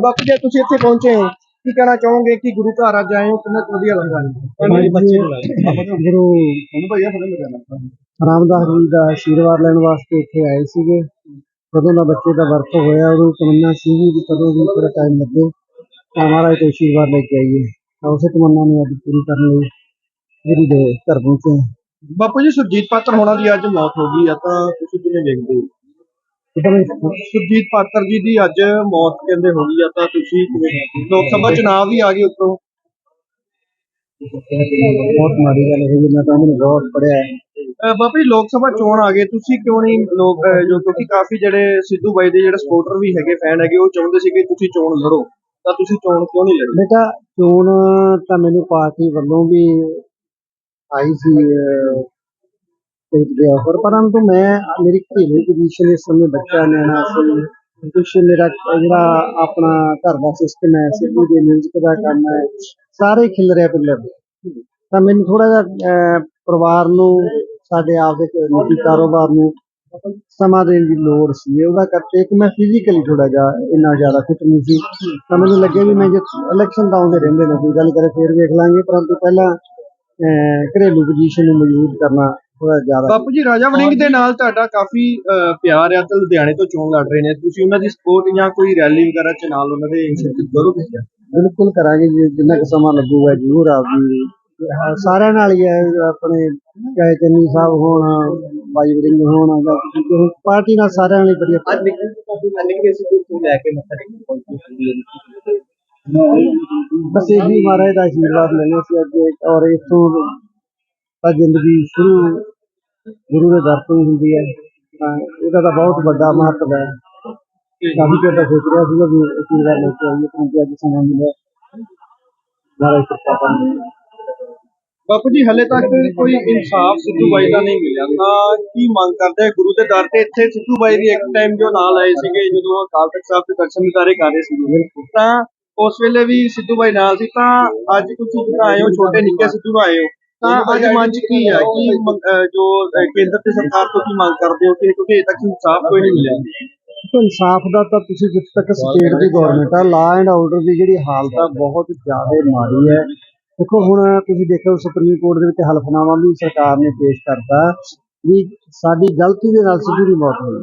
ਬਾਪੂ ਜੀ ਤੁਸੀਂ ਇੱਥੇ ਪਹੁੰਚੇ ਹੋ ਕੀ ਕਹਿਣਾ ਚਾਹੋਗੇ ਕਿ ਗੁਰੂ ਘਰ ਅੱਜ ਆਏ ਹੋ ਕਿੰਨਾ ਵਧੀਆ ਲੱਗਾ? ਜੀ। ਬੱਚੇ ਨੂੰ ਗੁਰੂ ਰਾਮਦਾਸ ਜੀ ਦਾ ਆਸ਼ੀਰਵਾਦ ਲੈਣ ਵਾਸਤੇ ਇੱਥੇ ਆਏ ਸੀਗੇ। ਕਦੋਂ ਦਾ ਬੱਚੇ ਦਾ ਵਰਤ ਹੋਇਆ ਉਹਨੂੰ ਤਮੰਨਾ ਸੀ ਵੀ ਕਦੋਂ ਵੀ ਥੋੜਾ ਟਾਈਮ ਲੱਗੇ। ਤਾਂ ਮਹਾਰਾਜ ਤੋਂ ਆਸ਼ੀਰਵਾਦ ਲੈ ਕੇ ਆਈਏ। ਤਾਂ ਉਸੇ ਤਮੰਨਾ ਨੂੰ ਅੱਜ ਪੂਰੀ ਕਰਨ ਲਈ ਗੁਰੂ ਦੇ ਘਰ ਪਹੁੰਚੇ। ਬਾਪੂ ਜੀ ਸੁਰਜੀਤ ਪਾਤਰ ਹੋਣਾ ਦੀ ਅੱਜ ਮੌਤ ਹੋ ਗਈ ਆ ਤਾਂ ਤੁਸੀਂ ਕਿਵੇਂ ਵੇਖਦੇ ਹੋ? ਸੁਰਜੀਤ ਪਾਤਰ ਜੀ ਦੀ ਅੱਜ ਮੌਤ ਕਹਿੰਦੇ ਹੋ ਗਈ ਆ ਤਾਂ ਤੁਸੀਂ ਕਿਵੇਂ ਹੋ? ਲੋਕ ਸਭਾ ਚੁਣਾਵ ਵੀ ਆ ਗਏ ਉੱਤੋਂ। ਬਹੁਤ ਮਾੜੀ ਗੱਲ ਹੋਈ ਮੈਂ ਤਾਂ ਉਹਨੂੰ ਬਹੁਤ ਪੜਿਆ ਬਾਪੂ ਜੀ ਲੋਕ ਸਭਾ ਚੋਣ ਆ ਗਏ ਤੁਸੀਂ ਕਿਉਂ ਨਹੀਂ ਲੋਕ ਜੋ ਕਿਉਂਕਿ ਕਾਫੀ ਜਿਹੜੇ ਸਿੱਧੂ ਬਾਈ ਦੇ ਜਿਹੜੇ ਸਪੋਰਟਰ ਵੀ ਹੈਗੇ ਫੈਨ ਹੈਗੇ ਉਹ ਚਾਹੁੰਦੇ ਸੀ ਕਿ ਤੁਸੀਂ ਚੋਣ ਲੜੋ। ਤਾਂ ਤੁਸੀਂ ਚੋਣ ਕਿਉਂ ਨਹੀਂ ਲੜੀ? ਬੇਟਾ ਚੋਣ ਤਾਂ ਮੈਨੂੰ ਪਾਰਟੀ ਵੱਲੋਂ ਵੀ ਆਈ ਸੀ ਤੇ ਦੇ ਆਫਰ ਪਰੰਤੂ ਮੈਂ ਘਰੇਲੂ ਪੋਜੀਸ਼ਨ ਇਸ ਸਮੇਂ ਬੱਚਾ ਨਿਆਣਾ ਸੀ ਕੁਛ ਮੇਰਾ, ਜਿਹੜਾ ਆਪਣਾ ਘਰ ਦਾ ਸਿਸਟਮ ਹੈ ਸਿੱਧੂ ਦੇ ਮਿਊਜ਼ਿਕ ਦਾ ਕੰਮ ਹੈ, ਸਾਰੇ ਖਿਲ ਰਿਹਾ ਪਿੱਲਰ ਤਾਂ ਮੈਨੂੰ ਥੋੜਾ ਜਿਹਾ ਪਰਿਵਾਰ ਨੂੰ, ਸਾਡੇ ਆਪ ਦੇ ਨਿੱਜੀ ਕਾਰੋਬਾਰ ਨੂੰ ਸਮਾਂ ਦੇਣ ਦੀ ਲੋੜ ਸੀ, ਉਹਦਾ ਕਰਕੇ ਇੱਕ ਮੈਂ ਫਿਜ਼ੀਕਲੀ ਥੋੜਾ ਜਿਹਾ ਇੰਨਾ ਜ਼ਿਆਦਾ ਫਿਟ ਨਹੀਂ ਸੀ। ਤਾਂ ਮੈਨੂੰ ਲੱਗਿਆ ਵੀ ਮੈਂ ਜੇ ਇਲੈਕਸ਼ਨ ਤਾਂ ਆਉਂਦੇ ਰਹਿੰਦੇ ਨੇ, ਕੋਈ ਗੱਲ ਕਰੇ, ਫੇਰ ਵੇਖ ਲਾਂਗੇ। ਪਰੰਤੂ ਪਹਿਲਾਂ ਅਹ, ਘਰੇਲੂ ਪੋਜੀਸ਼ਨ ਨੂੰ ਮਜ਼ਬੂਤ ਕਰਨਾ ਥੋੜਾ ਜ਼ਿਆਦਾ ਬਾਪੂ ਜੀ ਰਾਜਾ ਵੜਿੰਗ ਦੇ ਨਾਲ ਤੁਹਾਡਾ ਕਾਫੀ ਅਹ, ਪਿਆਰ ਆ ਤੇ ਲੁਧਿਆਣੇ ਤੋਂ ਚੋਣ ਲੜ ਰਹੇ ਨੇ ਤੁਸੀਂ ਉਹਨਾਂ ਦੀ ਸਪੋਰਟ ਜਾਂ ਕੋਈ ਰੈਲੀ ਵਗੈਰਾ ਚ ਨਾਲ ਉਹਨਾਂ ਦੇ ਸ਼ਿਰਕਤ ਕਰੋਗੇ ਬਿਲਕੁਲ ਕਰਾਂਗੇ ਜੀ ਜਿੰਨਾ ਕੁ ਸਮਾਂ ਲੱਗੂਗਾ ਜ਼ਰੂਰ ਆਪਦੀ ਹਾਂ, ਸਾਰਿਆਂ ਨਾਲ ਹੀ ਹੈ ਆਪਣੇ ਚਾਹੇ ਚੰਨੀ ਸਾਹਿਬ ਹੋਣ ਬਾਈ ਵੜਿੰਗ ਹੋਣ ਜਾਂ ਕਿਸੇ ਹੋਰ ਪਾਰਟੀ ਨਾਲ ਸਾਰਿਆਂ ਨਾਲ ਹੀ ਵਧੀਆ ਨਿੱਕੇ ਸਿੱਧੂ ਤੋਂ ਲੈ ਕੇ ਮੱਥਾ ਟੇਕਣ ਪਹੁੰਚੇ ਬਸ ਇਹੀ ਮਹਾਰਾਜ ਦਾ ਆਸ਼ੀਰਵਾਦ ਲੈਣਾ ਸੀ ਅੱਜ ਔਰ ਇਥੋਂ ਤਾਂ ਜ਼ਿੰਦਗੀ ਸ਼ੁਰੂ ਗੁਰੂ ਦੇ ਦਰ ਤੋਂ ਹੀ ਹੁੰਦੀ ਹੈ। ਤਾਂ ਇਹਦਾ ਤਾਂ ਬਹੁਤ ਵੱਡਾ ਮਹੱਤਵ ਹੈ। ਕਾਫੀ ਚਿਰ ਤੋਂ ਸੋਚ ਰਿਹਾ ਸੀਗਾ ਵੀ ਆਸ਼ੀਰਵਾਦ ਲੈ ਕੇ ਆਈਏ ਪਰੰਤੂ ਅੱਜ ਸਮਾਂ ਮਿਲਿਆ ਮਹਾਰਾਜ ਕਿਰਪਾ ਕਰਨ ਬਾਪੂ ਜੀ ਹਲੇ ਤੱਕ ਕੋਈ ਇਨਸਾਫ ਸਿੱਧੂ ਬਾਈ ਦਾ ਨਹੀਂ ਮਿਲਿਆ। ਤਾਂ ਕੀ ਮੰਗ ਕਰਦੇ ਗੁਰੂ ਦੇ ਦਰ ਤੇ ਇੱਥੇ ਸਿੱਧੂ ਬਾਈ ਵੀ ਇੱਕ ਟਾਈਮ ਜੋ ਨਾਲ ਆਏ ਸੀਗੇ ਜਦੋਂ ਅਕਾਲ ਤਖਤ ਸਾਹਿਬ ਦੇ ਦਰਸ਼ਨ ਦਿਦਾਰੇ ਕਰ ਰਹੇ ਸੀਗੇ। ਤਾਂ ਉਸ ਵੇਲੇ ਵੀ ਸਿੱਧੂ ਬਾਈ ਨਾਲ ਸੀ, ਤਾਂ ਅੱਜ ਤੁਸੀਂ ਜਿਹੜਾ ਆਏ ਹੋ, ਛੋਟੇ ਨਿੱਕੇ ਸਿੱਧੂ ਆਏ ਹੋ, ਤਾਂ ਅੱਜ ਮਨ ਚ ਕੀ ਹੈ ਕੀ ਜੋ ਕੇਂਦਰ ਤੇ ਸਰਕਾਰ ਤੋਂ ਕੀ ਮੰਗ ਕਰਦੇ ਹੋ ਕਿ ਕਿਉਂਕਿ ਅਜੇ ਤੱਕ ਇਨਸਾਫ ਕੋਈ ਨਹੀਂ ਮਿਲਿਆ? ਇਨਸਾਫ ਦਾ ਤਾਂ ਤੁਸੀਂ ਜਿੱਥੇ ਤੱਕ ਸਟੇਟ ਦੀ ਗਵਰਨਮੈਂਟ ਆ ਲਾ ਐਂਡ ਆਰਡਰ ਦੀ ਜਿਹੜੀ ਹਾਲਤ ਆ, ਬਹੁਤ ਜ਼ਿਆਦਾ ਮਾੜੀ ਹੈ। ਦੇਖੋ, ਹੁਣ ਤੁਸੀਂ ਦੇਖੋ ਸੁਪਰੀਮ ਕੋਰਟ ਦੇ ਵਿੱਚ ਹਲਫਨਾਮਾ ਵੀ ਸਰਕਾਰ ਨੇ ਪੇਸ਼ ਕਰਤਾ ਵੀ ਸਾਡੀ ਗਲਤੀ ਦੇ ਨਾਲ ਸਿੱਧੂ ਦੀ ਮੌਤ ਹੋਈ।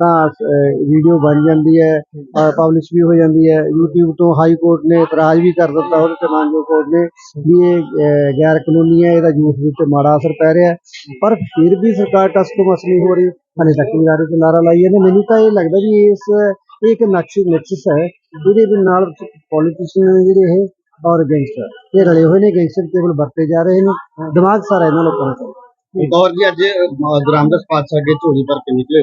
ਤਾਂ ਵੀਡੀਓ ਬਣ ਜਾਂਦੀ ਹੈ ਪਬਲਿਸ਼ ਵੀ ਹੋ ਜਾਂਦੀ ਹੈ। YouTube ਤੋਂ ਹਾਈ ਕੋਰਟ ਨੇ ਇਤਰਾਜ਼ ਵੀ ਕਰ ਦਿੱਤਾ, ਉਹਦੇ ਤੇ ਮਾਨਜੋ ਕੋਰਟ ਨੇ ਵੀ ਇਹ ਗੈਰ ਕਾਨੂੰਨੀ ਹੈ, ਇਹਦਾ ਯੂਥ ਦੇ ਉੱਤੇ ਮਾੜਾ ਅਸਰ ਪੈ ਰਿਹਾ ਪਰ ਫਿਰ ਵੀ ਸਰਕਾਰ ਟਸ ਤੋਂ ਮਸ ਨਹੀਂ ਹੋ ਰਹੀ। ਹਲੇ ਤੱਕ ਵੀ ਨਾਰੇ ਤੇ ਨਾਰਾ ਲਾਈ ਜਾਂਦੇ। ਮੈਨੂੰ ਤਾਂ ਇਹ ਲੱਗਦਾ ਵੀ ਇਸ, ਇਹ ਇੱਕ ਨਕਸ਼, ਨਕਸ਼ਸ ਹੈ, ਜਿਹਦੇ ਦੇ ਨਾਲ ਪੋਲੀਟੀਸ਼ੀਅਨ ਜਿਹੜੇ ਇਹ, ਔਰ ਗੈਂਗਸਟਰ ਇਹ ਰਲੇ ਹੋਏ ਨੇ। ਗੈਂਗਸਟਰ ਕੇਵਲ ਵਰਤੇ ਜਾ ਰਹੇ ਨੇ। ਦਿਮਾਗ ਸਾਰਾ ਇਹਨਾਂ ਲੋਕਾਂ ਦਾ ਔਰ ਜੀ, ਅੱਜ ਗ੍ਰਾਮਦਾਸ ਪਾਤਸ਼ਾਹ ਅੱਗੇ ਝੋਲੀ ਭਰ ਕੇ ਨਿਕਲੇ।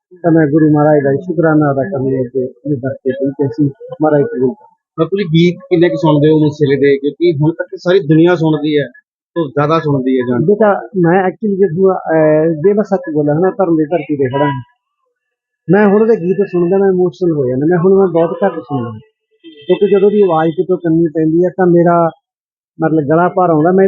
ਤਾਂ ਮੈਂ ਗੁਰੂ ਮਹਾਰਾਜ ਦਾ ਸ਼ੁਕਰਾਨਾ ਅਦਾ ਕਰਨ ਲਈ ਕਿ ਇਹ ਦਰਤੇ ਪਹੁੰਚੇ ਸੀ। ਮਹਾਰਾਜ ਕਰੋ। ਮੈਂ ਤੁਸੀਂ ਗੀਤ ਕਿੰਨੇ ਕੁ ਸੁਣਦੇ ਹੋ ਮੁਸਲੇ ਦੇ? ਕਿਉਂਕਿ ਹੁਣ ਤੱਕ ਸਾਰੀ ਦੁਨੀਆ ਸੁਣਦੀ ਹੈ ਤੋਂ ਜ਼ਿਆਦਾ ਸੁਣਦੀ ਹੈ ਜਾਨ ਬੇਟਾ ਮੈਂ ਐਕਚੁਅਲੀ ਜਦੋਂ ਜੇ ਮੈਂ ਸੱਚ ਬੋਲਾਂ ਨਾ ਧਰਮ ਦੀ ਧਰਤੀ ਤੇ ਖੜਾ। ਮੈਂ ਹੁਣ ਉਹਦੇ ਗੀਤ ਸੁਣਦਾ ਮੈਂ ਇਮੋਸ਼ਨਲ ਹੋ ਜਾਂਦਾ। ਮੈਂ ਹੁਣ ਮੈਂ ਬਹੁਤ ਘੱਟ ਸੁਣਦਾ। ਕਿਉਂਕਿ ਜਦੋਂ ਦੀ ਆਵਾਜ਼ ਕਿਤੋਂ ਕੰਨੀ ਪੈਂਦੀ ਹੈ ਤਾਂ ਮੇਰਾ ਮਤਲਬ ਗਲਾ ਭਰ ਆਉਂਦਾ। ਮੈਂ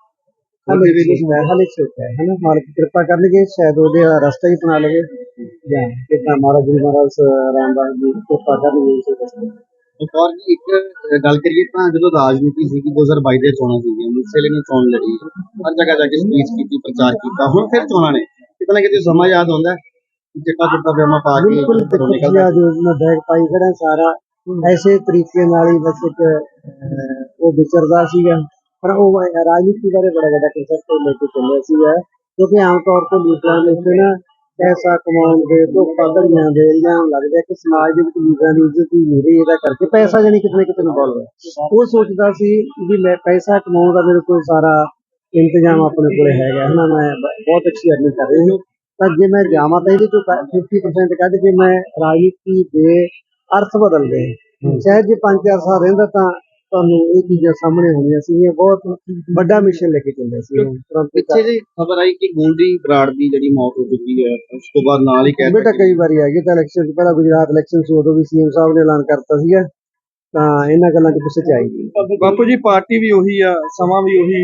ਹਲੇ ਵੀ ਛੋਟਾ ਹੈ ਹਲੇ ਛੋਟਾ ਹੈ ਹਨਾ? ਮਾਲਕ ਕਿਰਪਾ ਕਰਨਗੇ ਸ਼ਾਇਦ ਉਹਦੇ ਰਸਤਾ ਹੀ ਅਪਣਾ ਲਵੇ। ਜਾਂ ਕਿਤਾ ਮਹਾਰਾਜ ਜੀ ਮਹਾਰਾਜ ਰਾਮਦਾਸ ਜੀ ਕਿਰਪਾ ਕਰਨਗੇ ਇਸੇ ਰਸਤੇ ਇੱਕ ਔਰ ਜੀ ਇੱਕ ਅਹ, ਗੱਲ ਕਰੀਏ ਤਾਂ ਜਦੋਂ ਰਾਜਨੀਤੀ ਸੀ 2022 ਦੇ ਚੋਣਾਂ ਸੀਗੀਆਂ ਮੁਸਲੇ ਨੇ ਚੋਣ ਲੜੀ ਹਰ ਜਗ੍ਹਾ ਜਾ ਕੇ ਸਪੀਚ ਕੀਤੀ ਪ੍ਰਚਾਰ ਕੀਤਾ ਹੁਣ ਫਿਰ ਚੋਣਾਂ ਨੇ। ਕਿਤੇ ਨਾ ਕਿਤੇ ਸਮਾਂ ਯਾਦ ਆਉਂਦਾ ਚਿੱਟਾ ਪਜਾਮਾ ਪਾ ਕੇ ਬਿਲਕੁਲ ਘਰੋਂ ਦੇਖੋ ਨਿਕਲਦਾ। ਜੀ ਜੋ ਮੈਂ ਬੈਗ ਪਾਈ ਖੜਾ ਸਾਰਾ। ਐਸੇ ਤਰੀਕੇ ਨਾਲ ਹੀ ਬਸ ਇੱਕ ਉਹ ਵਿਚਰਦਾ ਸੀਗਾ। ਪਰ ਉਹ ਰਾਜਨੀਤੀ ਬਾਰੇ ਬੜਾ ਵੱਡਾ ਕਨਸੈਪਟ ਲੈ ਕੇ ਚੱਲਿਆ ਸੀਗਾ ਕਿਉਂਕਿ ਆਮ ਤੌਰ ਤੇ ਲੀਡਰਾਂ ਦੇ ਉੱਤੇ ਨਾ ਪੈਸਾ ਕਮਾਉਣ ਦੇ ਤੋਂ ਪਗੜੀਆਂ ਦੇ ਨੂੰ ਲੱਗਦਾ ਕਿ ਸਮਾਜ ਦੇ ਵਿੱਚ ਲੀਡਰਾਂ ਦੀ ਇੱਜ਼ਤ ਹੀ ਨਹੀਂ ਰਹੀ ਇਹਦਾ ਕਰਕੇ ਪੈਸਾ ਜਾਨੀ ਕਿਤੇ ਨਾ ਕਿਤੇ ਇਨਵੋਲਵ ਹੈ। ਉਹ ਸੋਚਦਾ ਸੀ ਵੀ ਮੈਂ ਪੈਸਾ ਕਮਾਉਣ ਦਾ ਮੇਰੇ ਕੋਲ ਸਾਰਾ ਇੰਤਜ਼ਾਮ ਆਪਣੇ ਕੋਲੇ ਹੈਗਾ ਹੈ ਨਾ ਮੈਂ ਬਹੁਤ ਅੱਛੀ ਅਰਨਿੰਗ ਕਰ ਰਹੀ ਹਾਂ। ਤਾਂ ਜੇ ਮੈਂ ਜਾਵਾਂ ਤਾਂ ਇਹਦੇ ਚੋਂ ਕ- 50% ਕੱਢ ਕੇ ਮੈਂ ਰਾਜਨੀਤੀ ਦੇ ਅਰਥ ਬਦਲ ਦੇ ਸ਼ਾਇਦ ਜੇ 5-4 ਸਾਲ ਰਹਿੰਦਾ ਤਾਂ ਤੁਹਾਨੂੰ ਇਹ ਚੀਜ਼ਾਂ ਸਾਹਮਣੇ ਆਉਣੀਆਂ ਸੀਗੀਆਂ ਬਹੁਤ ਵੱਡਾ ਮਿਸ਼ਨ ਲੈ ਕੇ ਚੱਲਿਆ ਸੀ ਪਿੱਛੇ ਜੀ ਖਬਰ ਆਈ ਕਿ ਗੋਲਡੀ ਬਰਾੜ ਦੀ ਜਿਹੜੀ ਮੌਤ ਹੋ ਚੁੱਕੀ ਹੈ ਉਸ ਤੋਂ ਬਾਅਦ ਨਾਲ ਹੀ ਕਹਿ ਬੇਟਾ ਕਈ ਵਾਰੀ ਆ ਗਏ ਤਾਂ ਇਲੈਕਸ਼ਨ ਤੋਂ ਪਹਿਲਾਂ ਗੁਜਰਾਤ ਇਲੈਕਸ਼ਨ ਸੀ ਉਦੋਂ ਵੀ ਸੀਐਮ ਸਾਹਿਬ ਨੇ ਐਲਾਨ ਕਰਤਾ ਸੀਗਾ ਤਾਂ ਇਹਨਾਂ ਗੱਲਾਂ 'ਚ ਕੁਛ ਸੱਚਾਈ ਨਹੀਂ ਬਾਪੂ ਜੀ ਪਾਰਟੀ ਵੀ ਉਹੀ ਆ ਸਮਾਂ ਵੀ ਉਹੀ